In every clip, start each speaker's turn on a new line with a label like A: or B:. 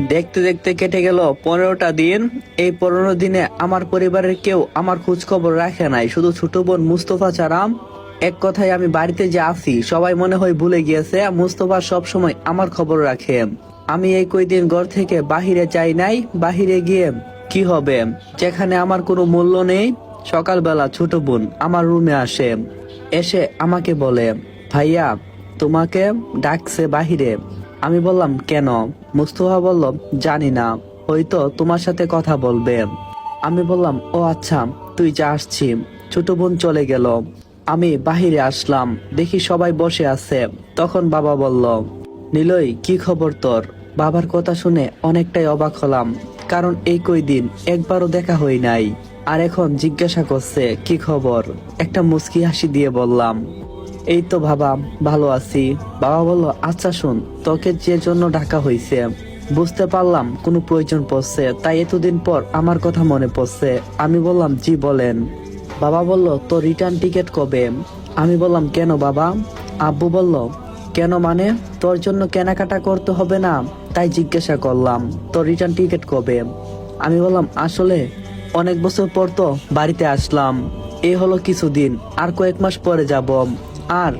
A: দেখতে দেখতে কেটে গেল পনেরোটা দিন। এই পনেরো দিনে আমার পরিবারের কেউ আমার খোঁজ খবর রাখে নাই। শুধু ছোট বোন মুস্তফা ছাড়াম এক কথায় আমি বাড়িতে যে আছি, সবাই মনে হয় ভুলে গিয়েছে। মুস্তফা সব সময় আমার খবর রাখে। আমি এই কয়দিন ঘর থেকে বাহিরে যাই নাই। বাহিরে গিয়ে কি হবে? যেখানে আমার কোনো মূল্য নেই। সকালবেলা ছোট বোন আমার রুমে আসে। এসে আমাকে বলে, ভাইয়া, তোমাকে ডাকছে বাহিরে। আমি বললাম, কেন? মুস্তফা বলল, জানি না। হয়তো তোমার সাথে কথা বলবে। আমি বললাম, ও আচ্ছা তুই যা আসছি। ছোট বোন চলে গেল। আমি বাহিরে আসলাম, দেখি সবাই বসে আছে। তখন বাবা বলল নিলই কি খবর তোর? বাবার কথা শুনে অনেকটাই অবাক হলাম, কারণ এই কয়দিন একবারও দেখা হই নাই। আর এখন জিজ্ঞাসা করছে, কি খবর? একটা মুস্কি হাসি দিয়ে বললাম এই তো বাবা, ভালো আছি। বাবা বলল আচ্ছা শুন, তোকে যে জন্য ডাকা হয়েছে বুঝতে পারলাম কোনো প্রয়োজন পড়ছে, তাই এতদিন পর আমার কথা মনে পড়ছে। আমি বললাম, জি, বলেন। বাবা বলল তো রিটার্ন টিকিট কবে? আমি বললাম, কেন বাবা? আব্বু বলল, কেন মানে? তোর জন্য কেনাকাটা করতে হবে না। তাই জিজ্ঞাসা করলাম, তোর রিটার্ন টিকিট কবে? আমি বললাম, আসলে অনেক বছর পর তো বাড়িতে আসলাম। এই হলো কিছুদিন, আর কয়েক মাস পরে যাব। আর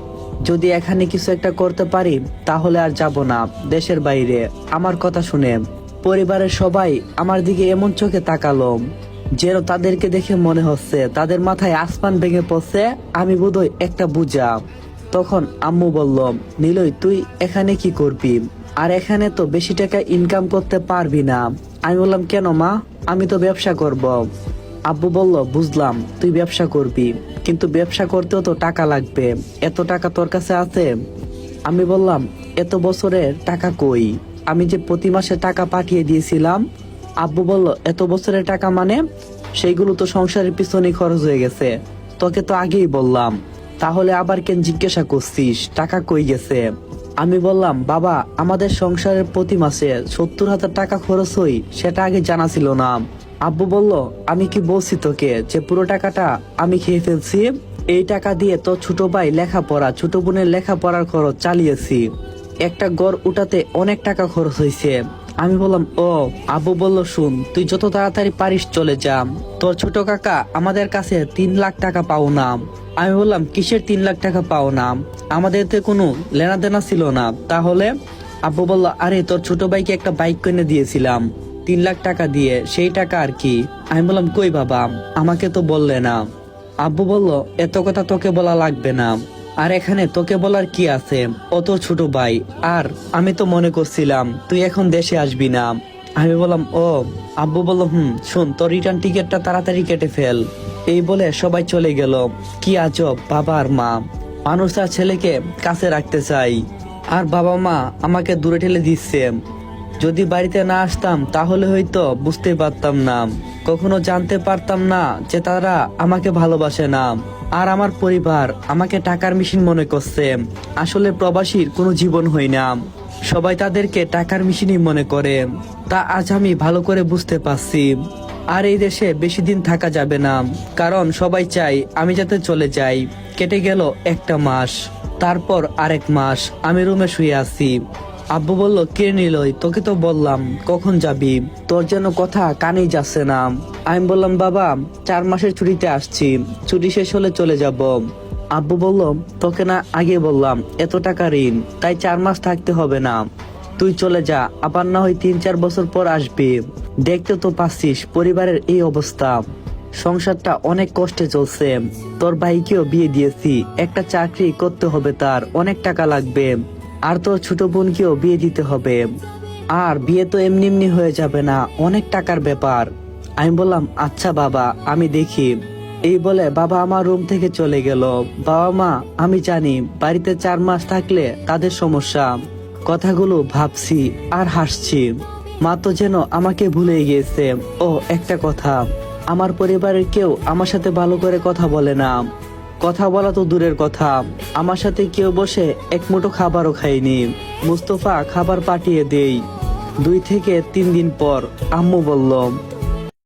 A: যদি এখানে কিছু একটা করতে পারি, তাহলে আর যাব না, দেশের বাইরে। আমার কথা শুনে পরিবারের সবাই আমার দিকে এমন চোখে তাকালো, যেন তাদেরকে দেখে মনে হচ্ছে তাদের মাথায় আসমান ভেঙে পড়ছে, আমি বোধহয় একটা বুঝা তখন আম্মু বলল, নিলয়, তুই এখানে কি করবি? আর এখানে তো বেশি টাকা ইনকাম করতে পারবি না। আমি বললাম, কেন মা? আমি তো ব্যবসা করব। আব্বু বলল, বুঝলাম, তুই ব্যবসা করবি, কিন্তু ব্যবসা করতেও তো টাকা লাগবে। এত টাকা তোর কাছে আছে? আমি বললাম, এত বছরের টাকা কই? আমি যে প্রতি মাসে টাকা পাঠিয়ে দিয়েছিলাম। আব্বু বলল, এত বছরের টাকা মানে? সেইগুলো তো সংসারের পিছনে খরচ হয়ে গেছে। তোকে তো আগেই বললাম। তাহলে আবার কেন জিজ্ঞাসা করছিস? টাকা কই গেছে? আমি বললাম, বাবা, আমাদের সংসারের প্রতি মাসে সত্তর হাজার টাকা খরচ হই, সেটা আগে জানা ছিল না। আব্বু বলল, আমি কি বলছি তোকে যে পুরো টাকাটা আমি খেয়ে ফেলছি? এই টাকা দিয়ে তো ছোট ভাই লেখাপড়া, ছোট বোনের লেখাপড়ার খরচ চালিয়েছি। একটা গড় উঠাতে অনেক টাকা খরচ হয়েছে। আমি বললাম, ও, আব্বু বলল, শুন, তুই যত তাড়াতাড়ি পারিস চলে যা। তোর ছোট কাকা আমাদের কাছে তিন লাখ টাকা পাও না। আমি বললাম, কিসের তিন লাখ টাকা পাও না? আমাদের তো কোনো লেনা দেনা ছিল না। তাহলে আব্বু বলল, আরে, তোর ছোট ভাইকে একটা বাইক কিনে দিয়েছিলাম। তিন লাখ টাকা দিয়ে সেই টাকা আর কি? আমি বললাম, কই বাবা? আমাকে তো বললে না। আব্বু বলল, এত কথা তোকে বলা লাগবে না। আর এখানে তোকে বলার কি আছে? অত ছোট ভাই। আর আমি তো মনে করছিলাম, তুই এখন দেশে আসবি না। আমি বললাম, ও। আব্বু বলল, হুম, শোন, তোর রিটার্ন টিকিটটা তাড়াতাড়ি কেটে ফেল। এই বলে সবাই চলে গেল। কি আজব, বাবা আর মা। মানুষ তার ছেলেকে কাছে রাখতে চাই। আর বাবা মা আমাকে দূরে ঠেলে দিচ্ছে। যদি বাড়িতে না আসতাম, তাহলে হয়তো বুঝতে পারতাম না। কখনো জানতে পারতাম না যে তারা আমাকে ভালোবাসে না। আর আমার পরিবার আমাকে টাকার মেশিন মনে করছে। আসলে প্রবাসীর কোনো জীবন হয় না। সবাই তাদেরকে টাকার মেশিনই মনে করে। তা আজ আমি ভালো করে বুঝতে পারছি। আর এই দেশে বেশি দিন থাকা যাবে না। কারণ সবাই চাই আমি যাতে চলে যাই। কেটে গেল একটা মাস। তারপর আরেক মাস। আমি রুমে শুয়ে আছি। আব্বু বলল, কে নিলই তোকে তো বললাম, কখন যাবি? তোর যেন কথা কানেই যাচ্ছে না। আমি বললাম, বাবা, চার মাসের ছুটিতে আসছি। ছুটি শেষ হলে চলে যাব। আব্বু বলল, তোকে না, আগে বললাম, এত টাকা ঋণ, তাই চার মাস থাকতে হবে না। তুই চলে যা, আবার না হয় তিন চার বছর পর আসবি। দেখতে তো পাচ্ছিস, পরিবারের এই অবস্থা। সংসারটা অনেক কষ্টে চলছে। তোর ভাইকেও বিয়ে দিয়েছি, একটা চাকরি করতে হবে তার, অনেক টাকা লাগবে। আর তোর ছোট বোনকেও বিয়ে দিতে হবে। আর বিয়ে তো এমনি এমনি হয়ে যাবে না, অনেক টাকার ব্যাপার। আমি বললাম আচ্ছা বাবা, আমি দেখি। এই বলে বাবা আমার রুম থেকে চলে গেল। বাবা মা, আমি জানি, বাড়িতে চার মাস থাকলে তাদের সমস্যা। কথাগুলো ভাবছি আর হাসছি। মা তো যেন আমাকে ভুলে গিয়েছে। ও একটা কথা। আমার পরিবারের কেউ আমার সাথে ভালো করে কথা বলে না। কথা বলা তো দূরের কথা। আমার সাথে কেউ বসে এক মুঠো খাবারও খাইনি মুস্তফা খাবার পাঠিয়ে দেই। দুই থেকে তিন দিন পর আম্মু বলল